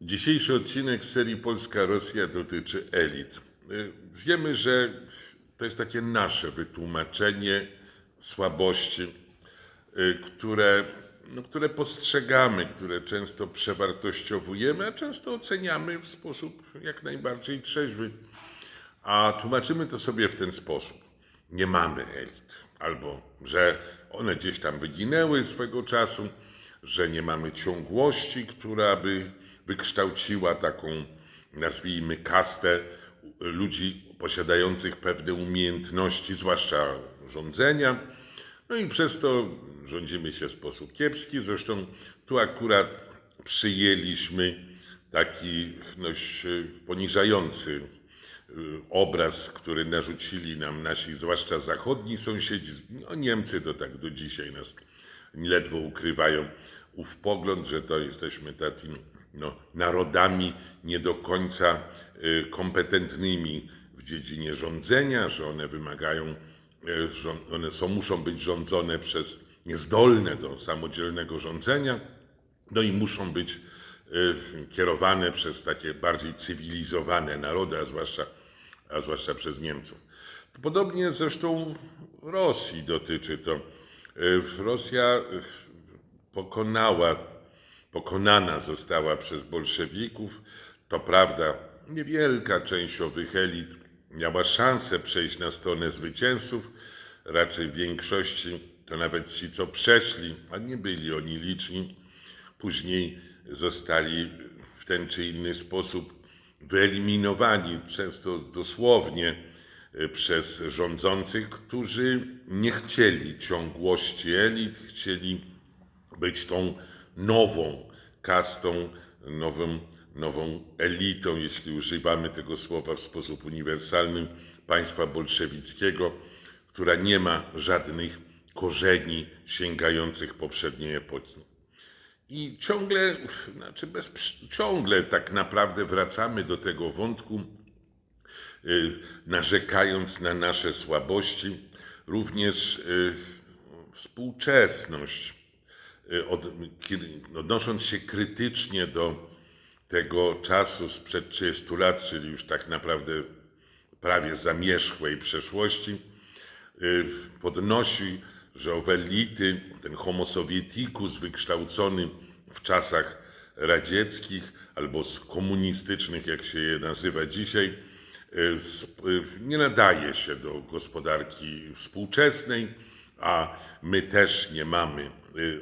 Dzisiejszy odcinek serii Polska-Rosja dotyczy elit. Y, Wiemy, że to jest takie nasze wytłumaczenie słabości, y, które, no, które postrzegamy, które często przewartościowujemy, a często oceniamy w sposób jak najbardziej trzeźwy. A tłumaczymy to sobie w ten sposób. Nie mamy elit. Albo, że one gdzieś tam wyginęły swego czasu, że nie mamy ciągłości, która by wykształciła taką, nazwijmy, kastę ludzi posiadających pewne umiejętności, zwłaszcza rządzenia. No i przez to rządzimy się w sposób kiepski. Zresztą tu akurat przyjęliśmy taki dość e, poniżający y, obraz, który narzucili nam nasi, zwłaszcza zachodni sąsiedzi. No, Niemcy to tak do dzisiaj nas ledwo ukrywają ów pogląd, że to jesteśmy takimi no, narodami nie do końca y, kompetentnymi w dziedzinie rządzenia, że one wymagają, y, żo- one są, muszą być rządzone przez niezdolne do samodzielnego rządzenia, no i muszą być y, kierowane przez takie bardziej cywilizowane narody, a zwłaszcza, a zwłaszcza przez Niemców. Podobnie zresztą Rosji dotyczy to. Y, Rosja y, pokonała, pokonana została przez bolszewików. To prawda, niewielka część owych elit miała szansę przejść na stronę zwycięzców. Raczej w większości to nawet ci, co przeszli, a nie byli oni liczni, później zostali w ten czy inny sposób wyeliminowani, często dosłownie y, przez rządzących, którzy nie chcieli ciągłości elit, chcieli być tą nową kastą, nową, nową elitą, jeśli używamy tego słowa w sposób uniwersalny, państwa bolszewickiego, która nie ma żadnych korzeni sięgających poprzedniej epoki. I ciągle, znaczy bez, ciągle tak naprawdę wracamy do tego wątku, y, narzekając na nasze słabości, również y, współczesność, od, kiedy- odnosząc się krytycznie do tego czasu sprzed 30 lat, czyli już tak naprawdę prawie zamierzchłej przeszłości, y, podnosi, że owe elity, ten homo sovieticus wykształcony w czasach radzieckich albo komunistycznych, jak się je nazywa dzisiaj, y, y, nie nadaje się do gospodarki współczesnej, a my też nie mamy y,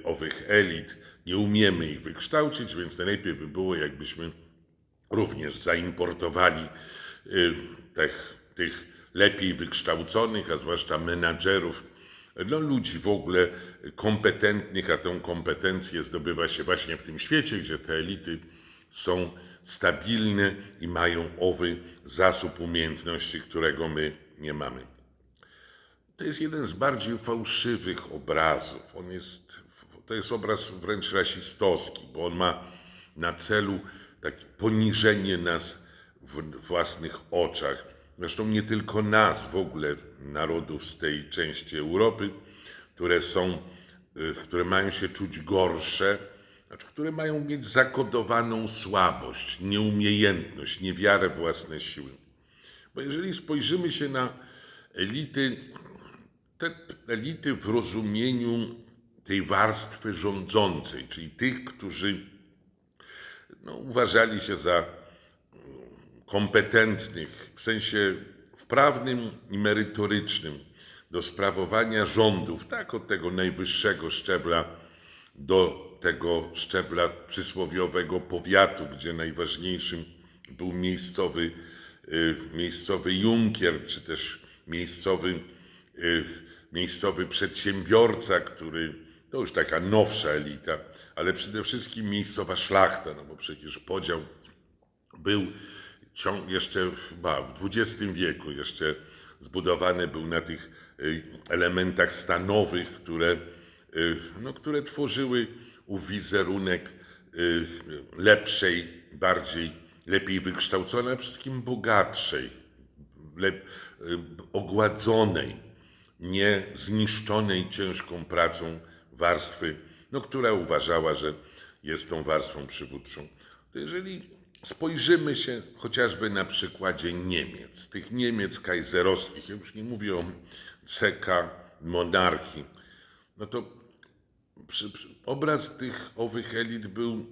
owych elit, nie umiemy ich wykształcić, więc najlepiej by było, jakbyśmy również zaimportowali y, tych, tych lepiej wykształconych, a zwłaszcza menadżerów, no ludzi w ogóle kompetentnych, a tę kompetencję zdobywa się właśnie w tym świecie, gdzie te elity są stabilne i mają owy zasób umiejętności, którego my nie mamy. To jest jeden z bardziej fałszywych obrazów. On jest, to jest obraz wręcz rasistowski, bo on ma na celu takie poniżenie nas w własnych oczach. Zresztą nie tylko nas, w ogóle narodów z tej części Europy, które są, y, które mają się czuć gorsze, znaczy, które mają mieć zakodowaną słabość, nieumiejętność, niewiarę własne siły. Bo jeżeli spojrzymy się na elity, te elity w rozumieniu tej warstwy rządzącej, czyli tych, którzy no, uważali się za mm, kompetentnych w sensie wprawnym i merytorycznym do sprawowania rządów, tak od tego najwyższego szczebla do tego szczebla przysłowiowego powiatu, gdzie najważniejszym był miejscowy, y, miejscowy junkier, czy też miejscowy, y, miejscowy przedsiębiorca, który to już taka nowsza elita, ale przede wszystkim miejscowa szlachta, no bo przecież podział był ciąg jeszcze chyba w XX wieku jeszcze zbudowany był na tych y, elementach stanowych, które, y, no, które tworzyły ów wizerunek y, lepszej, bardziej, lepiej wykształconej, a wszystkim bogatszej, lep, ogładzonej, nie zniszczonej ciężką pracą warstwy, no, która uważała, że jest tą warstwą przywódczą. to jeżeli spojrzymy się chociażby na przykładzie Niemiec, tych Niemiec kajzerowskich, ja już nie mówię o CK, monarchii, no to przy, przy, obraz tych owych elit był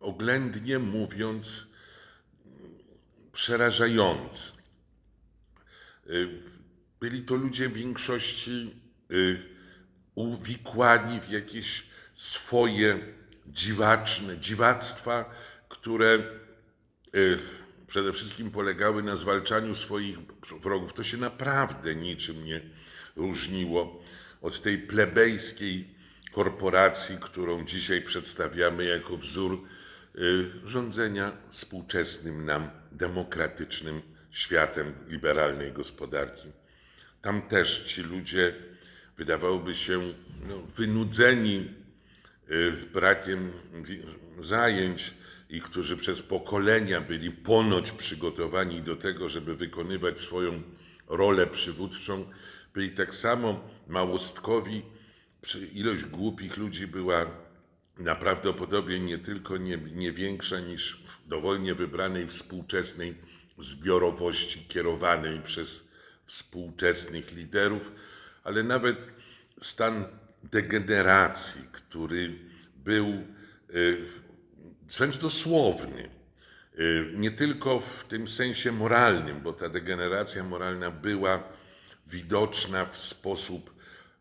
oględnie mówiąc przerażający. Y, Byli to ludzie w większości y, uwikłani w jakieś swoje dziwaczne dziwactwa, które y, przede wszystkim polegały na zwalczaniu swoich wrogów. To się naprawdę niczym nie różniło od tej plebejskiej korporacji, którą dzisiaj przedstawiamy jako wzór y, rządzenia współczesnym nam demokratycznym światem liberalnej gospodarki. Tam też ci ludzie wydawałoby się no, wynudzeni y, brakiem zajęć i którzy przez pokolenia byli ponoć przygotowani do tego, żeby wykonywać swoją rolę przywódczą, byli tak samo małostkowi. Ilość głupich ludzi była najprawdopodobniej nie tylko nie, nie większa niż w dowolnie wybranej współczesnej zbiorowości kierowanej przez współczesnych liderów, ale nawet stan degeneracji, który był y, wręcz dosłowny. Y, Nie tylko w tym sensie moralnym, bo ta degeneracja moralna była widoczna w sposób,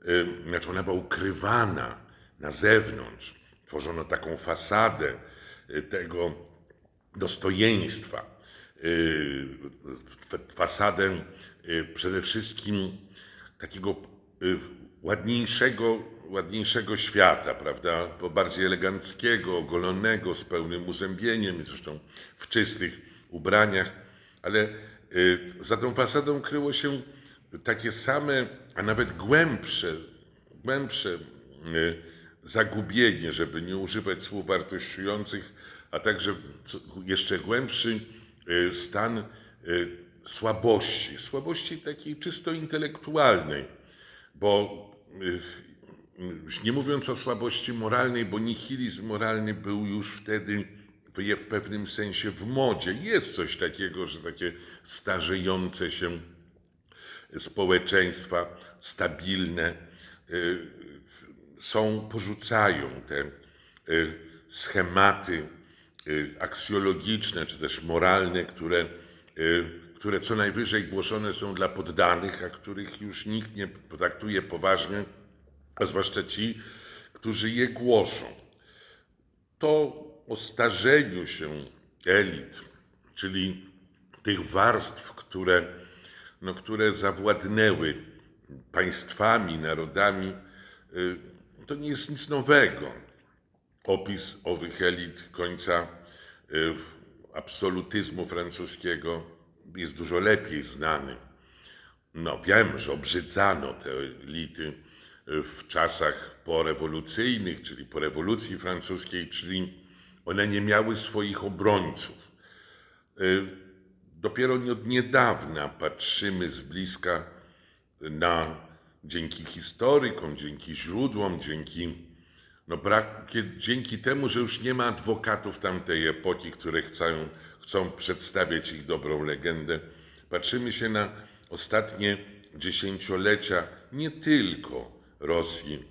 y, znaczy ona była ukrywana na zewnątrz. Tworzono taką fasadę tego dostojeństwa, fasadę przede wszystkim takiego ładniejszego, ładniejszego świata, prawda? Bo bardziej eleganckiego, ogolonego, z pełnym uzębieniem, zresztą w czystych ubraniach, ale y, za tą fasadą kryło się takie same, a nawet głębsze, głębsze y, zagubienie, żeby nie używać słów wartościujących, a także jeszcze głębszy y, stan y, słabości, słabości takiej czysto intelektualnej, bo y, już nie mówiąc o słabości moralnej, bo nihilizm moralny był już wtedy w pewnym sensie w modzie. Jest coś takiego, że takie starzejące się społeczeństwa stabilne y, są, porzucają te y, schematy y, aksjologiczne czy też moralne, które, y, które co najwyżej głoszone są dla poddanych, a których już nikt nie potraktuje poważnie, a zwłaszcza ci, którzy je głoszą. To o starzeniu się elit, czyli tych warstw, które, no, które zawładnęły państwami, narodami, y, to nie jest nic nowego. Opis owych elit końca y, absolutyzmu francuskiego jest dużo lepiej znany. No wiem, że obrzydzano te elity y, w czasach porewolucyjnych, czyli po rewolucji francuskiej, czyli one nie miały swoich obrońców. Y, Dopiero od niedawna patrzymy z bliska na, dzięki historykom, dzięki źródłom, dzięki, no brak, dzięki temu, że już nie ma adwokatów tamtej epoki, które chcą, chcą przedstawiać ich dobrą legendę, patrzymy się na ostatnie dziesięciolecia nie tylko Rosji,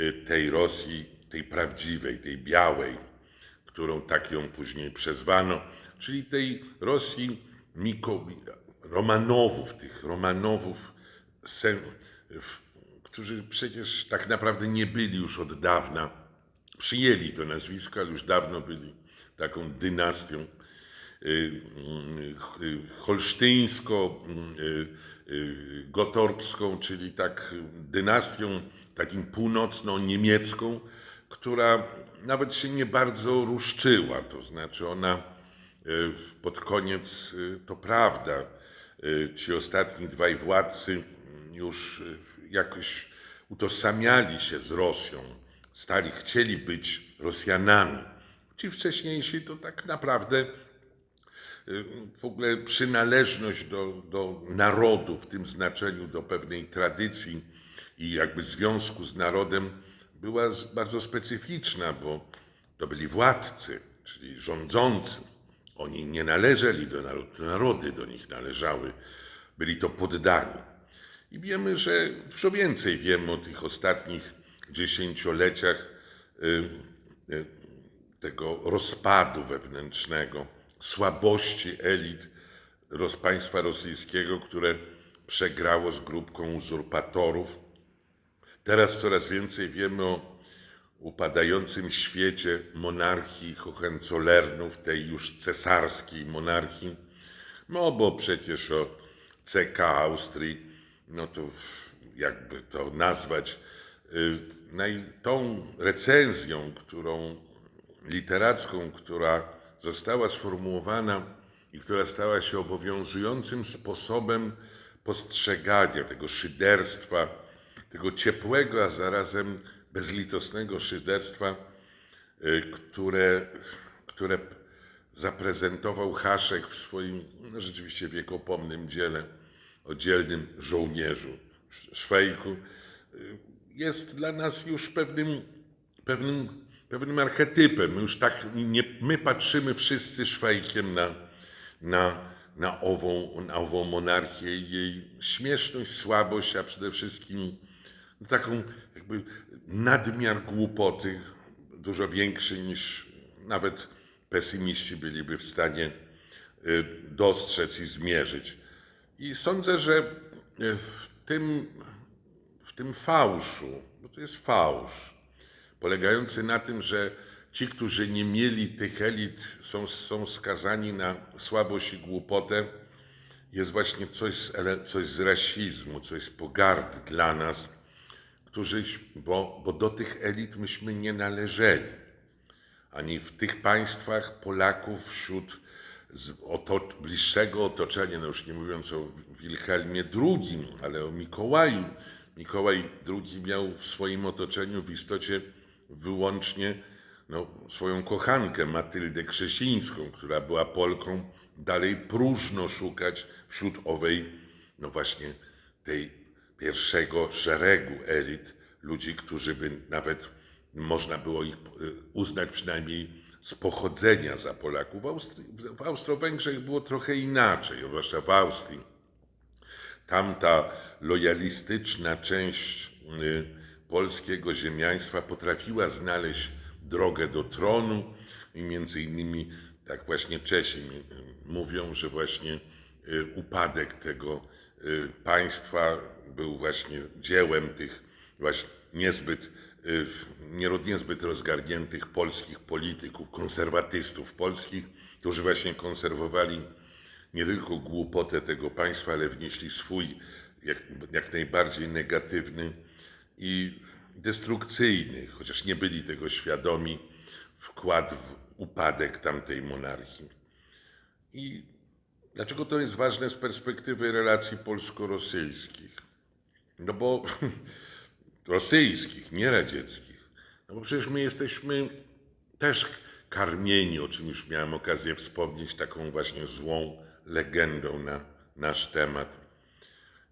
y, tej Rosji, tej prawdziwej, tej białej, którą tak ją później przezwano, czyli tej Rosji Miko, Romanowów, tych Romanowów, którzy przecież tak naprawdę nie byli już od dawna, przyjęli to nazwisko, ale już dawno byli taką dynastią y, y, y, holsztyńsko, y, y, gotorbską, czyli tak dynastią takim północno-niemiecką, która nawet się nie bardzo ruszczyła, to znaczy ona y, pod koniec, y, to prawda, y, ci ostatni dwaj władcy już y, jakoś utożsamiali się z Rosją, stali, chcieli być Rosjanami. Ci wcześniejsi to tak naprawdę w ogóle przynależność do, do narodu w tym znaczeniu, do pewnej tradycji i jakby związku z narodem była bardzo specyficzna, bo to byli władcy, czyli rządzący, oni nie należeli do narodu, narody do nich należały, byli to poddani. I wiemy, że dużo więcej wiemy o tych ostatnich dziesięcioleciach y, y, tego rozpadu wewnętrznego, słabości elit roz państwa rosyjskiego, które przegrało z grupką uzurpatorów. Teraz coraz więcej wiemy o upadającym świecie monarchii Hohenzollernów, tej już cesarskiej monarchii, no bo przecież o CK Austrii, no to jakby to nazwać, y, tą recenzją, którą literacką, która została sformułowana i która stała się obowiązującym sposobem postrzegania tego szyderstwa, tego ciepłego, a zarazem bezlitosnego szyderstwa, y, które, które zaprezentował Haszek w swoim no, rzeczywiście wiekopomnym dziele o dzielnym żołnierzu Szwejku, y, jest dla nas już pewnym, pewnym, pewnym archetypem. My już tak nie, my patrzymy wszyscy Szwejkiem na, na, na, ową, na ową monarchię i jej śmieszność, słabość, a przede wszystkim no, taką jakby nadmiar głupoty, dużo większy niż nawet pesymiści byliby w stanie y, dostrzec i zmierzyć. I sądzę, że y, w tym, w tym fałszu, bo to jest fałsz, polegający na tym, że ci, którzy nie mieli tych elit, są, są skazani na słabość i głupotę, jest właśnie coś z, coś z rasizmu, coś z pogardy dla nas, którzy, bo, bo do tych elit myśmy nie należeli. Ani w tych państwach Polaków wśród bliższego otoczenia, no już nie mówiąc o Wilhelmie II, ale o Mikołaju. Mikołaj II miał w swoim otoczeniu w istocie wyłącznie no, swoją kochankę Matyldę Krzesińską, która była Polką. Dalej próżno szukać wśród owej, no właśnie tej pierwszego szeregu elit, ludzi, którzy by nawet można było ich y, uznać przynajmniej z pochodzenia za Polaków. W, Austrii, w Austro-Węgrzech było trochę inaczej, zwłaszcza w Austrii. Tamta lojalistyczna część y, polskiego ziemiaństwa potrafiła znaleźć drogę do tronu i między innymi tak właśnie Czesi mi- mówią, że właśnie y, upadek tego y, państwa był właśnie dziełem tych właśnie niezbyt, y, nie- niezbyt rozgarniętych polskich polityków, konserwatystów polskich, którzy właśnie konserwowali nie tylko głupotę tego państwa, ale wnieśli swój jak, jak najbardziej negatywny i destrukcyjny, chociaż nie byli tego świadomi, wkład w upadek tamtej monarchii. I dlaczego to jest ważne z perspektywy relacji polsko-rosyjskich? No bo rosyjskich, nie radzieckich. No bo przecież my jesteśmy też karmieni, o czym już miałem okazję wspomnieć, taką właśnie złą legendą na nasz temat.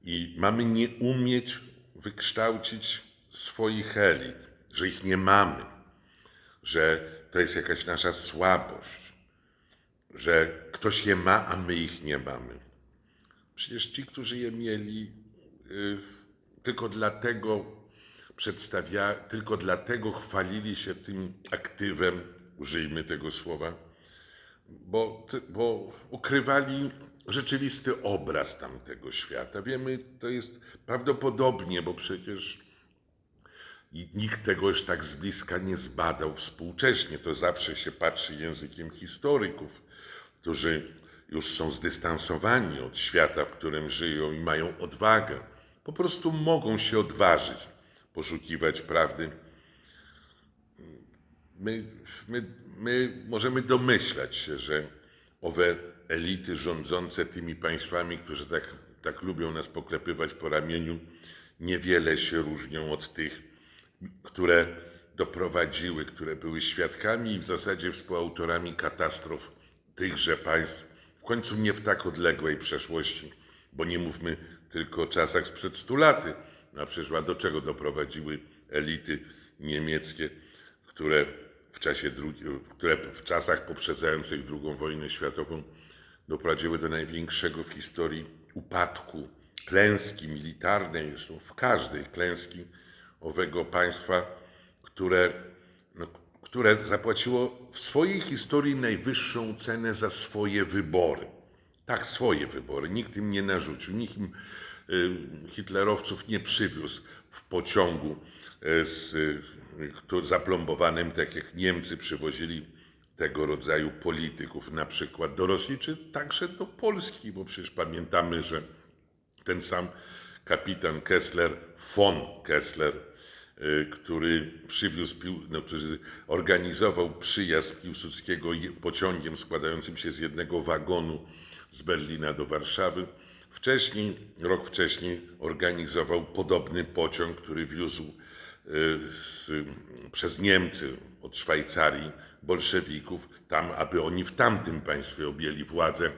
I mamy nie umieć wykształcić swoich elit, że ich nie mamy, że to jest jakaś nasza słabość, że ktoś je ma, a my ich nie mamy. Przecież ci, którzy je mieli, y, tylko dlatego przedstawia, tylko dlatego chwalili się tym aktywem, użyjmy tego słowa, bo, bo ukrywali rzeczywisty obraz tamtego świata. Wiemy, to jest prawdopodobnie, bo przecież nikt tego już tak z bliska nie zbadał współcześnie. To zawsze się patrzy językiem historyków, którzy już są zdystansowani od świata, w którym żyją i mają odwagę. Po prostu mogą się odważyć, poszukiwać prawdy. My, my, my możemy domyślać się, że owe elity rządzące tymi państwami, którzy tak, tak lubią nas poklepywać po ramieniu, niewiele się różnią od tych, które doprowadziły, które były świadkami i w zasadzie współautorami katastrof tychże państw, w końcu nie w tak odległej przeszłości, bo nie mówmy tylko o czasach sprzed stu laty, no a przecież do czego doprowadziły elity niemieckie, które w czasie drugi, które w czasach poprzedzających II wojnę światową doprowadziły do największego w historii upadku, klęski militarnej, zresztą w każdej klęski owego państwa, które, no, które zapłaciło w swojej historii najwyższą cenę za swoje wybory. Tak, swoje wybory. Nikt im nie narzucił, nikt im y, hitlerowców nie przywiózł w pociągu y, z, y, zaplombowanym, tak jak Niemcy przywozili tego rodzaju polityków na przykład do Rosji, czy także do Polski, bo przecież pamiętamy, że ten sam kapitan Kessler, von Kessler, y, który przywiózł, no, który organizował przyjazd Piłsudskiego pociągiem składającym się z jednego wagonu z Berlina do Warszawy. Wcześniej, rok wcześniej organizował podobny pociąg, który wiózł z, przez Niemcy od Szwajcarii bolszewików, tam, aby oni w tamtym państwie objęli władzę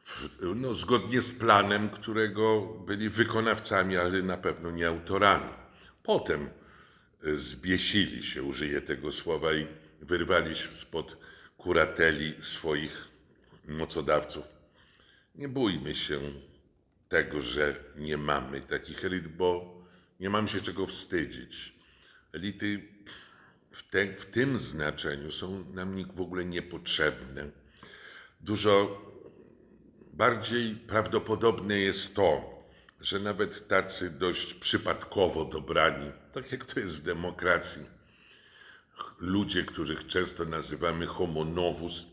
w, no, zgodnie z planem, którego byli wykonawcami, ale na pewno nie autorami. Potem y, zbiesili się, użyję tego słowa, i wyrwali się spod kurateli swoich mocodawców. Nie bójmy się tego, że nie mamy takich elit, bo nie mam się czego wstydzić. Elity w, te, w tym znaczeniu są nam w ogóle niepotrzebne. Dużo bardziej prawdopodobne jest to, że nawet tacy dość przypadkowo dobrani, tak jak to jest w demokracji, ludzie, których często nazywamy homo novus,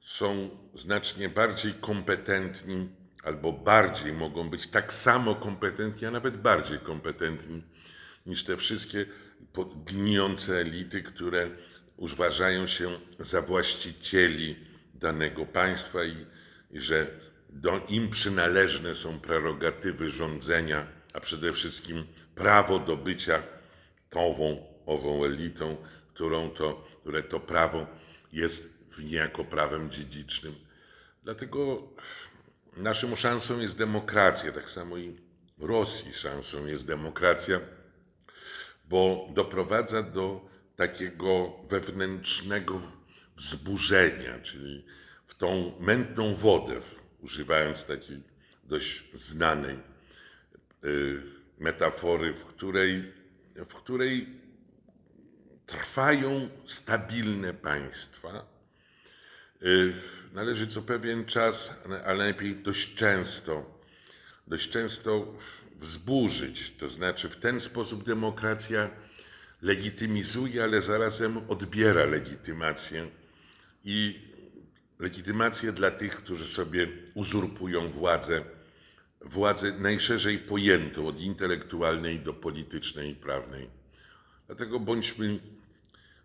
są znacznie bardziej kompetentni albo bardziej mogą być tak samo kompetentni, a nawet bardziej kompetentni niż te wszystkie gnijące elity, które uważają się za właścicieli danego państwa i, i że do, im przynależne są prerogatywy rządzenia, a przede wszystkim prawo do bycia tą ową elitą, którą to, które to prawo jest niejako prawem dziedzicznym. Dlatego naszą szansą jest demokracja, tak samo i Rosji szansą jest demokracja, bo doprowadza do takiego wewnętrznego wzburzenia, czyli w tą mętną wodę, używając takiej dość znanej y, metafory, w której, w której trwają stabilne państwa. Y, Należy co pewien czas, ale najlepiej dość często, dość często wzburzyć. To znaczy w ten sposób demokracja legitymizuje, ale zarazem odbiera legitymację i legitymację dla tych, którzy sobie uzurpują władzę, władzę najszerzej pojętą od intelektualnej do politycznej i prawnej. Dlatego bądźmy,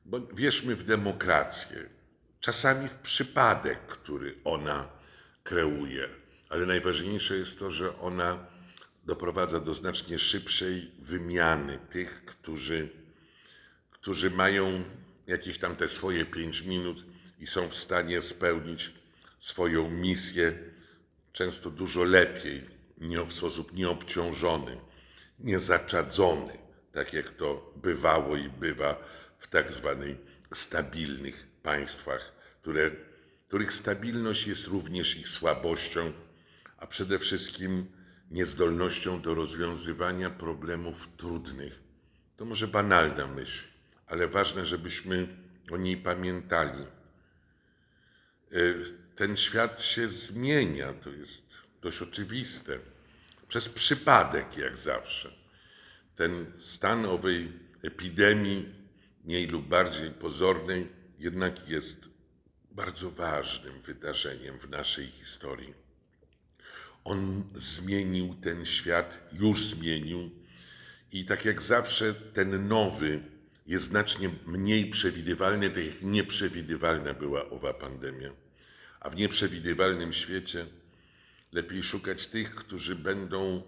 bądź, wierzmy w demokrację, czasami w przypadek, który ona kreuje, ale najważniejsze jest to, że ona doprowadza do znacznie szybszej wymiany tych, którzy, którzy mają jakieś tam te swoje pięć minut i są w stanie spełnić swoją misję często dużo lepiej, nie, w sposób nieobciążony, niezaczadzony, tak jak to bywało i bywa w tak zwanych stabilnych państwach, które, których stabilność jest również ich słabością, a przede wszystkim niezdolnością do rozwiązywania problemów trudnych. To może banalna myśl, ale ważne, żebyśmy o niej pamiętali. Y, Ten świat się zmienia, to jest dość oczywiste, przez przypadek, jak zawsze. Ten stan owej epidemii, mniej lub bardziej pozornej, jednak jest bardzo ważnym wydarzeniem w naszej historii. On zmienił ten świat, już zmienił, i tak jak zawsze, ten nowy jest znacznie mniej przewidywalny, tak jak nieprzewidywalna była owa pandemia. A w nieprzewidywalnym świecie lepiej szukać tych, którzy będą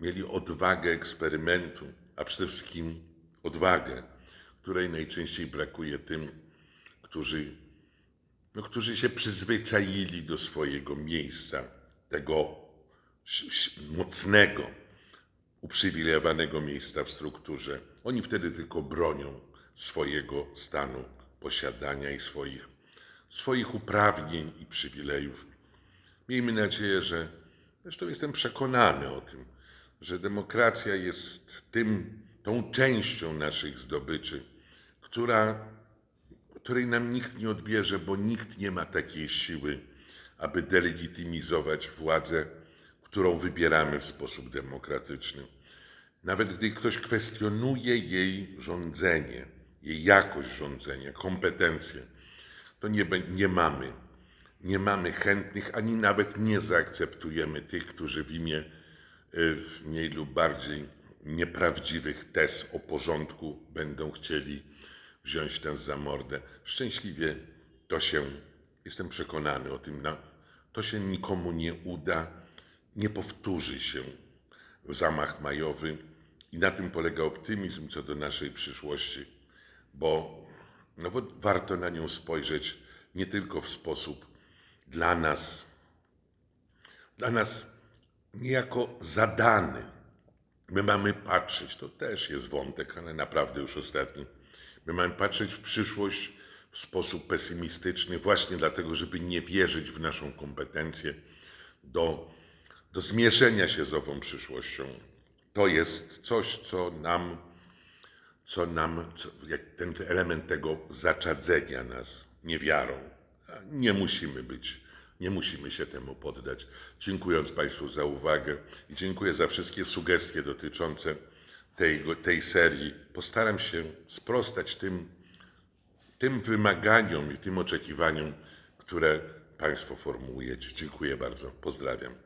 mieli odwagę eksperymentu, a przede wszystkim odwagę, której najczęściej brakuje tym, którzy, no, którzy się przyzwyczaili do swojego miejsca, tego mocnego, uprzywilejowanego miejsca w strukturze. Oni wtedy tylko bronią swojego stanu posiadania i swoich, swoich uprawnień i przywilejów. Miejmy nadzieję, że, zresztą jestem przekonany o tym, że demokracja jest tym, tą częścią naszych zdobyczy, która, której nam nikt nie odbierze, bo nikt nie ma takiej siły, aby delegitymizować władzę, którą wybieramy w sposób demokratyczny. Nawet gdy ktoś kwestionuje jej rządzenie, jej jakość rządzenia, kompetencje, to nie, nie mamy. Nie mamy chętnych, ani nawet nie zaakceptujemy tych, którzy w imię y, mniej lub bardziej nieprawdziwych tez o porządku będą chcieli wziąć nas za mordę. Szczęśliwie to się, jestem przekonany o tym, to się nikomu nie uda, nie powtórzy się zamach majowy i na tym polega optymizm co do naszej przyszłości, bo, no bo warto na nią spojrzeć nie tylko w sposób dla nas, dla nas niejako zadany. My mamy patrzeć, to też jest wątek, ale naprawdę już ostatni. My mamy patrzeć w przyszłość w sposób pesymistyczny, właśnie dlatego, żeby nie wierzyć w naszą kompetencję do, do zmierzenia się z ową przyszłością. To jest coś, co nam, co nam, co, jak ten element tego zaczadzenia nas niewiarą. Nie musimy być, nie musimy się temu poddać. Dziękując Państwu za uwagę i dziękuję za wszystkie sugestie dotyczące tej, tej serii. Postaram się sprostać tym, tym wymaganiom i tym oczekiwaniom, które Państwo formułujecie. Dziękuję bardzo. Pozdrawiam.